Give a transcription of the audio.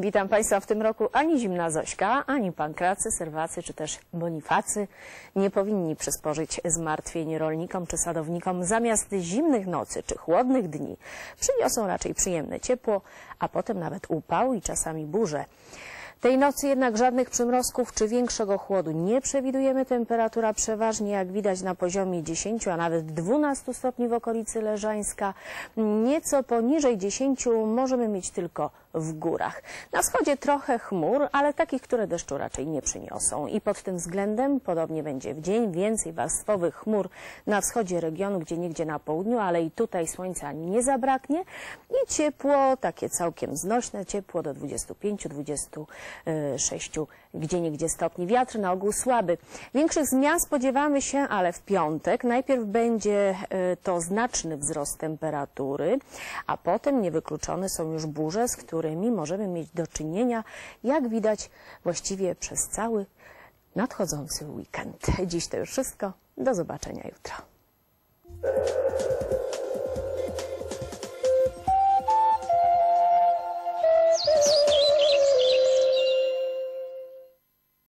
Witam Państwa w tym roku. Ani zimna Zośka, ani pankracy, serwacy czy też bonifacy nie powinni przysporzyć zmartwień rolnikom czy sadownikom. Zamiast zimnych nocy czy chłodnych dni przyniosą raczej przyjemne ciepło, a potem nawet upał i czasami burze. Tej nocy jednak żadnych przymrozków czy większego chłodu nie przewidujemy. Temperatura przeważnie, jak widać, na poziomie 10, a nawet 12 stopni w okolicy Leżańska. Nieco poniżej 10 możemy mieć tylko w górach. Na wschodzie trochę chmur, ale takich, które deszczu raczej nie przyniosą. I pod tym względem podobnie będzie w dzień. Więcej warstwowych chmur na wschodzie regionu, gdzie niegdzie na południu, ale i tutaj słońca nie zabraknie. I ciepło, takie całkiem znośne ciepło do 25-26 gdzie niegdzie stopni. Wiatr na ogół słaby. Większych zmian spodziewamy się, ale w piątek. Najpierw będzie e, to znaczny wzrost temperatury, a potem niewykluczone są już burze, z którymi możemy mieć do czynienia, jak widać, właściwie przez cały nadchodzący weekend. Dziś to już wszystko. Do zobaczenia jutro.